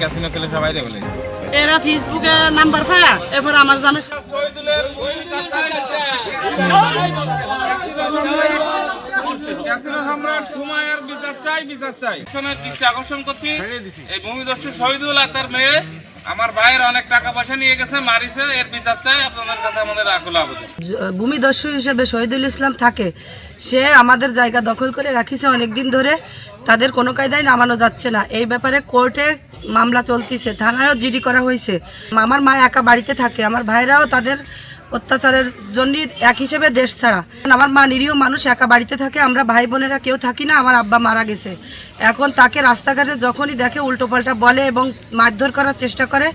Casino খেলে সবাই বলে এরা ফেসবুকে নাম্বার পায় এরপর আমার জামের সাথে ক্যাসিনো সম্রাট সুমায়ার বিচার চাই বিচার চাই। পিছনের দৃষ্টি আকর্ষণ করছি। এই ভূমিদস্যু শহীদুল আর তার মেয়ে আমার ভাইয়ের অনেক টাকা পয়সা নিয়ে গেছে মারিছে এর বিচার চাই আপনাদের কাছে আমাদের আকুল আবেদন। ভূমিদস্যু হিসেবে শহীদুল ইসলাম থাকে। সে আমাদের জায়গা দখল করে রাখিছে অনেক দিন ধরে। তাদের কোনো কায়দায় নামানো যাচ্ছে না। এই ব্যাপারে কোর্টে মামলা চলতিছে থানায়ও জিডি করা হয়েছে আমার মা একা বাড়িতে থাকে। আমার ভাইরাও তাদের অত্যাচারের জন্য এক হিসেবে দেশ ছাড়া। আমার মা নিরীহ মানুষ, একা বাড়িতে থাকে, আমরা ভাই বোনেরা কেউ থাকি না, আমার আব্বা মারা গেছে। এখন তাকে রাস্তাঘাটে যখনই দেখে উল্টোপাল্টা বলে এবং মারধর করার চেষ্টা করে,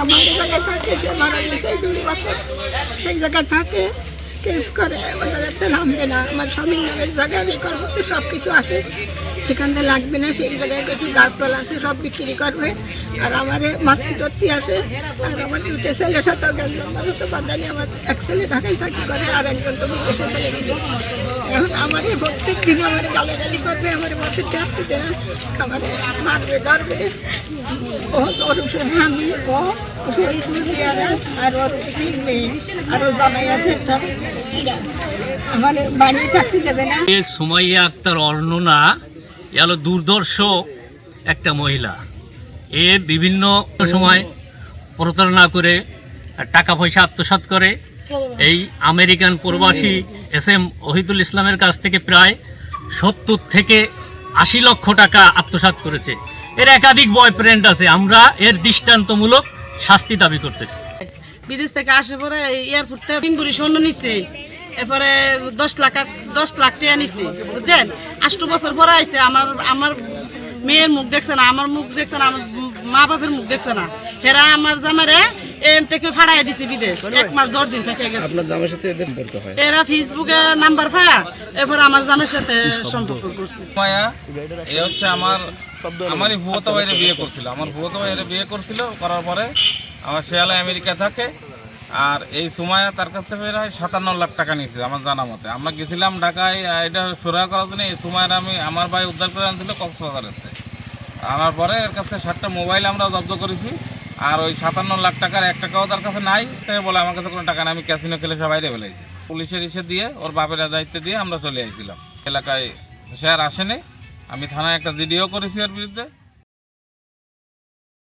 আমি সেই থাকে। কেস করে, ওই জায়গাতে নামবে না। আমার স্বামীর নামের জায়গায় রেকর্ড সব কিছু আছে। সেখানে লাগবে না, সেই জায়গায় কিছু গাছপালা আছে, সব বিক্রি করবে। আর আমার মাতৃত্বর্তী আছে আর আমার দুটো ছেলে সাথে আমার তো বাঙালি আমার এক ছেলে ঢাকায় চাকরি করে, আর একজন তো বিদেশে চলে গেছে। এখন আমার প্রত্যেক দিন আমার গালাগালি করবে, আমার বসে চাপতে দেয় আমার মারবে, ধরবে। ও ওর আমি, ও পেয়ারা আর ওর তিন মেয়ে, আর ও জামাই আছে একটা। সুমাইয়া আক্তার অর্ণনা, এ দুর্দর্শ একটা মহিলা। এ বিভিন্ন সময় প্রতারণা করে, টাকা পয়সা আত্মসাৎ করে। এই আমেরিকান প্রবাসী এস এম ওহিদুল ইসলামের কাছ থেকে প্রায় সত্তর থেকে আশি লক্ষ টাকা আত্মসাৎ করেছে। এর একাধিক বয়ফ্রেন্ড আছে। আমরা এর দৃষ্টান্তমূলক শাস্তি দাবি করতেছি। বিদেশ থেকে আসে পরে এয়ারপোর্ট থেকে তিন বুড়ি স্বর্ণ নিছে। এরপরে দশ লাখ দশ লাখ টাকা নিছে বুঝছেন? আষ্ট বছর পরে আইছে আমার আমার মেয়ের মুখ দেখছে না আমার মুখ দেখছে না আমার মা বাপের মুখ দেখছে না। হেরা আমার জামারে এন থেকে ফাড়াই দিছে বিদেশ এক মাস দশ দিন থেকে গেছে। আপনার জামার সাথে এদের সম্পর্ক হয়? এরা ফেসবুকে নাম্বার পায় এরপর আমার জামের সাথে সম্পর্ক করছে। সুমায়া এ হচ্ছে আমার আমারই ভুয়তো বাইরে বিয়ে করছিল। আমার ভুয়তো বাইরে বিয়ে করছিল করার পরে আমার শেয়ালে আমেরিকা থাকে, আর এই সুমায়া তার কাছে প্রায় সাতান্ন লাখ টাকা নিয়েছে, আমার জানা মতে। আমরা গেছিলাম ঢাকায় এটা সুরা করার জন্য, এই সুমায়ার আমি, আমার ভাই উদ্ধার করে আনছিল কক্সবাজারের আনার পরে এর কাছে সাতটা মোবাইল আমরা জব্দ করেছি, আর ওই সাতান্ন লাখ টাকার এক টাকাও তার কাছে নাই, তাই বলে আমার কাছে কোনো টাকা নেই, আমি ক্যাসিনো খেলে সবাই রে ফেলেছি পুলিশের ইসে দিয়ে, ওর বাপের দায়িত্ব দিয়ে আমরা চলে আইছিলাম। এলাকায় সে আর আসেনি, আমি থানায় একটা জিডিও করেছি ওর বিরুদ্ধে।